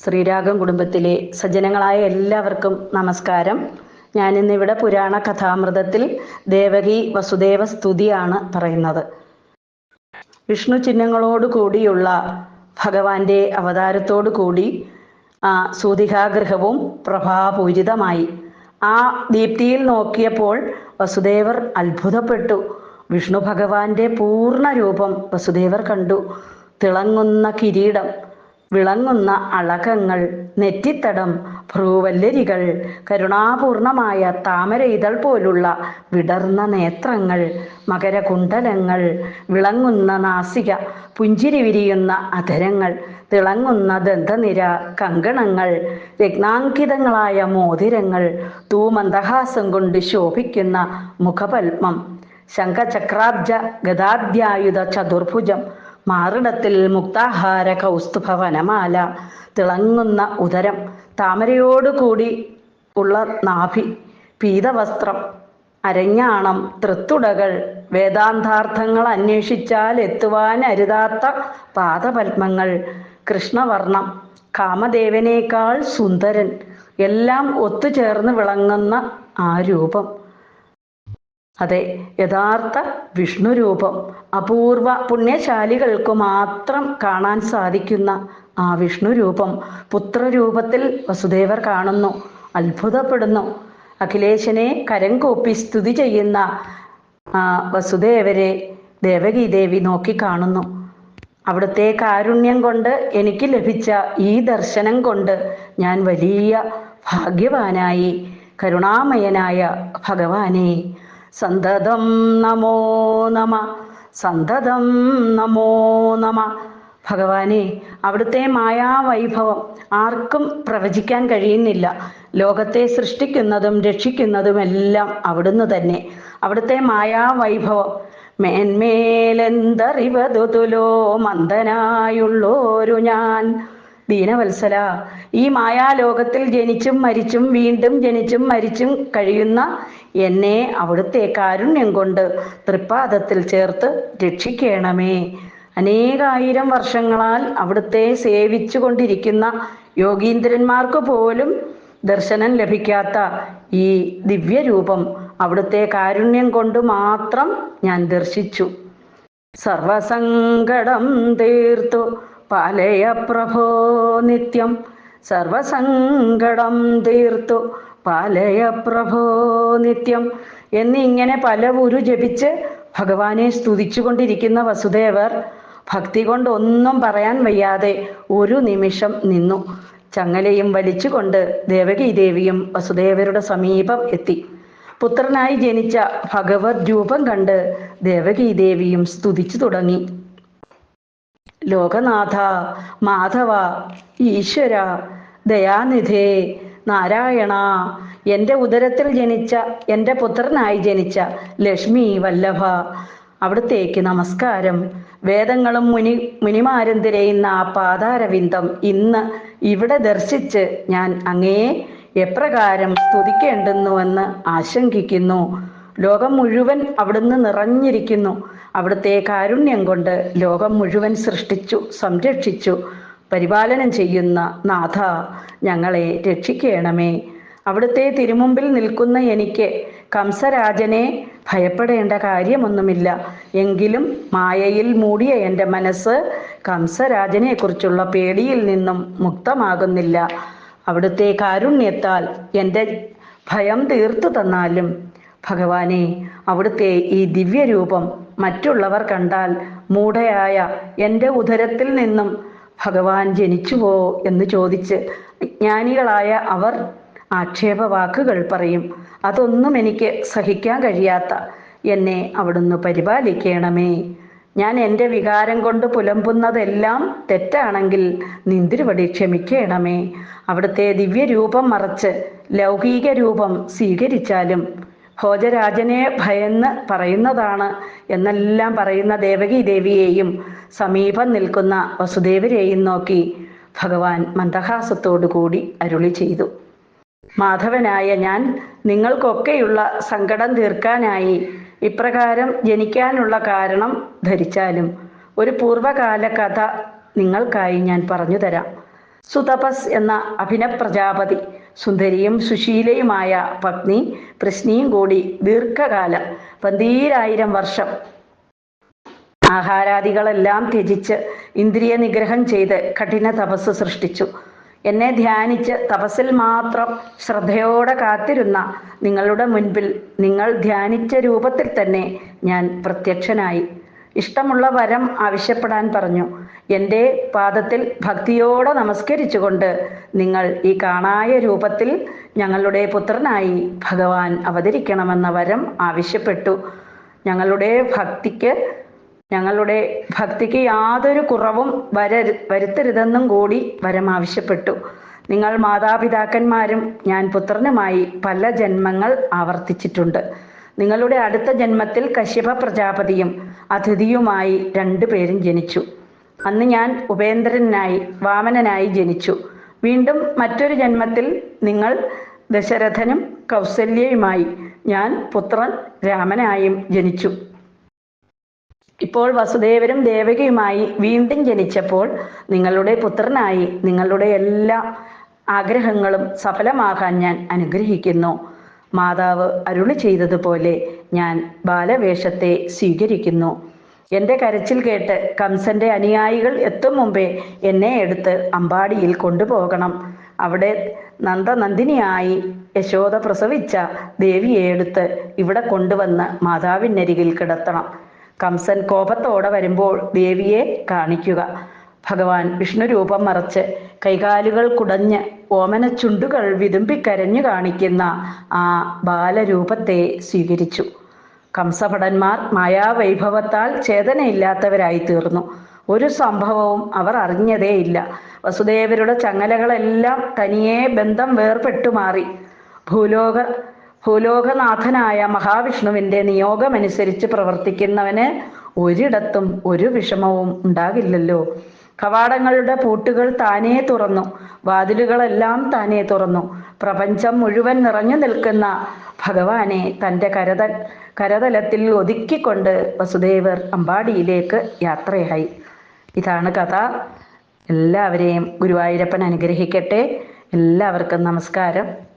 ശ്രീരാഗം കുടുംബത്തിലെ സജ്ജനങ്ങളായ എല്ലാവർക്കും നമസ്കാരം. ഞാൻ ഞാനിന്നിവിടെ പുരാണ കഥാമൃതത്തിൽ ദേവകി വസുദേവ സ്തുതിയാണ് പറയുന്നത്. വിഷ്ണു ചിഹ്നങ്ങളോട് കൂടിയുള്ള ഭഗവാന്റെ അവതാരത്തോടു കൂടി ആ സൂതികാഗ്രഹവും പ്രഭാപൂരിതമായി. ആ ദീപ്തിയിൽ നോക്കിയപ്പോൾ വസുദേവർ അത്ഭുതപ്പെട്ടു. വിഷ്ണു ഭഗവാന്റെ പൂർണ രൂപം വസുദേവർ കണ്ടു. തിളങ്ങുന്ന കിരീടം വിളങ്ങുന്ന അളകങ്ങൾ നെറ്റിത്തടം ഭ്രൂവല്ലരികൾ കരുണാപൂർണമായ താമര ഇതൾ പോലുള്ള വിടർന്ന നേത്രങ്ങൾ മകരകുണ്ടലങ്ങൾ വിളങ്ങുന്ന നാസിക പുഞ്ചിരി വിരിയുന്ന അധരങ്ങൾ തിളങ്ങുന്ന ദന്തനിര കങ്കണങ്ങൾ രത്നാങ്കിതങ്ങളായ മോതിരങ്ങൾ തൂമന്ദഹാസം കൊണ്ട് ശോഭിക്കുന്ന മുഖപത്മം ശംഖചക്രാബ്ജ ഗതാദ്യായുധ ചതുർഭുജം മാറിടത്തിൽ മുക്താഹാര കൗസ്തുഭവനമാല തിളങ്ങുന്ന ഉദരം താമരയോടുകൂടി ഉള്ള നാഭി പീതവസ്ത്രം അരഞ്ഞാണം തൃത്തുടകൾ വേദാന്താർത്ഥങ്ങൾ അന്വേഷിച്ചാൽ എത്തുവാൻ അരുതാത്ത പാദപത്മങ്ങൾ കൃഷ്ണവർണം കാമദേവനേക്കാൾ സുന്ദരൻ എല്ലാം ഒത്തുചേർന്ന് വിളങ്ങുന്ന ആ രൂപം. അതെ യഥാർത്ഥ വിഷ്ണു രൂപം അപൂർവ പുണ്യശാലികൾക്ക് മാത്രം കാണാൻ സാധിക്കുന്ന ആ വിഷ്ണു രൂപം പുത്രരൂപത്തിൽ വസുദേവർ കാണുന്നു അത്ഭുതപ്പെടുന്നു. അഖിലേശനെ കരം സ്തുതി ചെയ്യുന്ന വസുദേവരെ ദേവകി ദേവി നോക്കി കാണുന്നു. അവിടുത്തെ കാരുണ്യം കൊണ്ട് എനിക്ക് ലഭിച്ച ഈ ദർശനം കൊണ്ട് ഞാൻ വലിയ ഭാഗ്യവാനായി കരുണാമയനായ ഭഗവാനെ സന്തതം നമോ നമ സന്തതം നമോ നമ. ഭഗവാനെ അവിടുത്തെ മായാവൈഭവം ആർക്കും പ്രവചിക്കാൻ കഴിയുന്നില്ല. ലോകത്തെ സൃഷ്ടിക്കുന്നതും രക്ഷിക്കുന്നതും എല്ലാം അവിടുന്ന് തന്നെ. അവിടുത്തെ മായാവൈഭവം മേന്മേലെന്തറിവതുലോ മന്ദനായുള്ളോരു ഞാൻ. ദീനവത്സല. ഈ മായാലോകത്തിൽ ജനിച്ചും മരിച്ചും വീണ്ടും ജനിച്ചും മരിച്ചും കഴിയുന്ന എന്നെ അവിടുത്തെ കാരുണ്യം കൊണ്ട് തൃപ്പാദത്തിൽ ചേർത്ത് രക്ഷിക്കണമേ. അനേകായിരം വർഷങ്ങളാൽ അവിടുത്തെ സേവിച്ചു കൊണ്ടിരിക്കുന്ന യോഗീന്ദ്രന്മാർക്ക് പോലും ദർശനം ലഭിക്കാത്ത ഈ ദിവ്യരൂപം അവിടുത്തെ കാരുണ്യം കൊണ്ട് മാത്രം ഞാൻ ദർശിച്ചു. സർവസങ്കടം തീർത്തു. പാലയ പ്രഭോ നിത്യം സർവസങ്കടം തീർത്തു. പാലയ പ്രഭോ നിത്യം എന്നിങ്ങനെ പല ഉരു ജപിച്ച് ഭഗവാനെ സ്തുതിച്ചുകൊണ്ടിരിക്കുന്ന വസുദേവർ ഭക്തി കൊണ്ട് ഒന്നും പറയാൻ വയ്യാതെ ഒരു നിമിഷം നിന്നു. ചങ്ങലയും വലിച്ചുകൊണ്ട് ദേവകി ദേവിയും വസുദേവരുടെ സമീപം എത്തി. പുത്രനായി ജനിച്ച ഭഗവത് രൂപം കണ്ട് ദേവകി ദേവിയും സ്തുതിച്ചു തുടങ്ങി. ലോകനാഥ മാധവ ഈശ്വര ദയാനിധേ നാരായണ എന്റെ ഉദരത്തിൽ ജനിച്ച എന്റെ പുത്രനായി ജനിച്ച ലക്ഷ്മി വല്ലഭ. അവിടത്തേക്ക് നമസ്കാരം. വേദങ്ങളും മുനി മുനിമാരും തിരയുന്ന ആ പാതാരവിന്ദം ഇന്ന് ഇവിടെ ദർശിച്ച് ഞാൻ അങ്ങേ എപ്രകാരം സ്തുതിക്കേണ്ടുന്നുവെന്ന് ആശങ്കിക്കുന്നു ലോകം മുഴുവൻ അവിടുന്ന് നിറഞ്ഞിരിക്കുന്നു. അവിടുത്തെ കാരുണ്യം കൊണ്ട് ലോകം മുഴുവൻ സൃഷ്ടിച്ചു സംരക്ഷിച്ചു പരിപാലനം ചെയ്യുന്ന നാഥ ഞങ്ങളെ രക്ഷിക്കണമേ. അവിടുത്തെ തിരുമുമ്പിൽ നിൽക്കുന്ന എനിക്ക് കംസരാജനെ ഭയപ്പെടേണ്ട കാര്യമൊന്നുമില്ല. എങ്കിലും മായയിൽ മൂടിയ എന്റെ മനസ്സ് കംസരാജനെ കുറിച്ചുള്ള പേടിയിൽ നിന്നും മുക്തമാകുന്നില്ല. അവിടുത്തെ കാരുണ്യത്താൽ എന്റെ ഭയം തീർത്തു തന്നാലും ഭഗവാനെ അവിടുത്തെ ഈ ദിവ്യരൂപം മറ്റുള്ളവർ കണ്ടാൽ മൂടയായ എന്റെ ഉദരത്തിൽ നിന്നും ഭഗവാൻ ജനിച്ചുവോ എന്ന് ചോദിച്ച് ജ്ഞാനികളായ അവർ ആക്ഷേപ വാക്കുകൾ പറയും. അതൊന്നും എനിക്ക് സഹിക്കാൻ കഴിയാത്ത എന്നെ അവിടുന്ന് പരിപാലിക്കണമേ. ഞാൻ എന്റെ വികാരം കൊണ്ട് പുലമ്പുന്നതെല്ലാം തെറ്റാണെങ്കിൽ നിന്തിരുവടി ക്ഷമിക്കണമേ. അവിടുത്തെ ദിവ്യരൂപം മറച്ച് ലൗകിക രൂപം സ്വീകരിച്ചാലും ഭോജരാജനെ ഭയന്ന് പറയുന്നതാണ് എന്നെല്ലാം പറയുന്ന ദേവകി ദേവിയെയും സമീപം നിൽക്കുന്ന വസുദേവരെയും നോക്കി ഭഗവാൻ മന്ദഹാസത്തോടു കൂടി അരുളി ചെയ്തു. മാധവനായ ഞാൻ നിങ്ങൾക്കൊക്കെയുള്ള സങ്കടം തീർക്കാനായി ഇപ്രകാരം ജനിക്കാനുള്ള കാരണം ധരിച്ചാലും ഒരു പൂർവകാല കഥ നിങ്ങൾക്കായി ഞാൻ പറഞ്ഞു തരാം. സുതപസ് എന്ന അഭിനവ് പ്രജാപതി സുന്ദരിയും സുശീലയുമായ പത്നി പ്രശ്നിയും കൂടി ദീർഘകാലം പന്തീരായിരം വർഷം ആഹാരാദികളെല്ലാം ത്യജിച്ച് ഇന്ദ്രിയ നിഗ്രഹം ചെയ്ത് കഠിന തപസ് സൃഷ്ടിച്ചു. എന്നെ ധ്യാനിച്ച് തപസ്സിൽ മാത്രം ശ്രദ്ധയോടെ കാത്തിരുന്ന നിങ്ങളുടെ മുൻപിൽ നിങ്ങൾ ധ്യാനിച്ച രൂപത്തിൽ തന്നെ ഞാൻ പ്രത്യക്ഷനായി. ഇഷ്ടമുള്ള വരം ആവശ്യപ്പെടാൻ പറഞ്ഞു. എന്റെ പാദത്തിൽ ഭക്തിയോടെ നമസ്കരിച്ചുകൊണ്ട് നിങ്ങൾ ഈ കാണായ രൂപത്തിൽ ഞങ്ങളുടെ പുത്രനായി ഭഗവാൻ അവതരിക്കണമെന്ന വരം ആവശ്യപ്പെട്ടു. ഞങ്ങളുടെ ഭക്തിക്ക് ഞങ്ങളുടെ ഭക്തിക്ക് യാതൊരു കുറവും വര വരുത്തരുതെന്നും കൂടി വരം ആവശ്യപ്പെട്ടു. നിങ്ങൾ മാതാപിതാക്കന്മാരും ഞാൻ പുത്രനുമായി പല ജന്മങ്ങൾ ആവർത്തിച്ചിട്ടുണ്ട്. നിങ്ങളുടെ അടുത്ത ജന്മത്തിൽ കശ്യപ പ്രജാപതിയും അതിഥിയുമായി രണ്ടുപേരും ജനിച്ചു. അന്ന് ഞാൻ ഉപേന്ദ്രനായി വാമനനായി ജനിച്ചു. വീണ്ടും മറ്റൊരു ജന്മത്തിൽ നിങ്ങൾ ദശരഥനും കൗസല്യയുമായി ഞാൻ പുത്രൻ രാമനായും ജനിച്ചു. ഇപ്പോൾ വസുദേവരും ദേവകയുമായി വീണ്ടും ജനിച്ചപ്പോൾ നിങ്ങളുടെ പുത്രനായി നിങ്ങളുടെ എല്ലാ ആഗ്രഹങ്ങളും സഫലമാകാൻ ഞാൻ അനുഗ്രഹിക്കുന്നു. മാതാവ് അരുളി ചെയ്തതുപോലെ ഞാൻ ബാലവേഷത്തെ സ്വീകരിക്കുന്നു. എന്റെ കരച്ചിൽ കേട്ട് കംസന്റെ അനുയായികൾ എത്തും മുമ്പേ എന്നെ എടുത്ത് അമ്പാടിയിൽ കൊണ്ടുപോകണം. അവിടെ നന്ദനന്ദിനിയായി യശോദ പ്രസവിച്ച ദേവിയെ എടുത്ത് ഇവിടെ കൊണ്ടുവന്ന് മാതാവിനരികിൽ കിടത്തണം. കംസൻ കോപത്തോടെ വരുമ്പോൾ ദേവിയെ കാണിക്കുക. ഭഗവാൻ വിഷ്ണു രൂപം മറച്ച് കൈകാലുകൾ കുടഞ്ഞ് ഓമന ചുണ്ടുകൾ വിതുമ്പിക്കരഞ്ഞു കാണിക്കുന്ന ആ ബാലരൂപത്തെ സ്വീകരിച്ചു. കംസഭടന്മാർ മായാവൈഭവത്താൽ ചേതനയില്ലാത്തവരായി തീർന്നു ഒരു സംഭവവും അവർ അറിഞ്ഞതേയില്ല. വസുദേവരുടെ ചങ്ങലകളെല്ലാം തനിയെ ബന്ധം വേർപെട്ടു മാറി. ഭൂലോക ഭൂലോകനാഥനായ മഹാവിഷ്ണുവിന്റെ നിയോഗമനുസരിച്ച് പ്രവർത്തിക്കുന്നവന് ഒരിടത്തും ഒരു വിഷമവും ഉണ്ടാകില്ലല്ലോ. കവാടങ്ങളുടെ പൂട്ടുകൾ താനേ തുറന്നു. വാതിലുകളെല്ലാം താനേ തുറന്നു. പ്രപഞ്ചം മുഴുവൻ നിറഞ്ഞു നിൽക്കുന്ന ഭഗവാനെ തന്റെ കരതൽ കരതലത്തിൽ ഒതുക്കിക്കൊണ്ട് വസുദേവർ അമ്പാടിയിലേക്ക് യാത്രയായി. ഇതാണ് കഥ. എല്ലാവരെയും ഗുരുവായൂരപ്പൻ അനുഗ്രഹിക്കട്ടെ. എല്ലാവർക്കും നമസ്കാരം.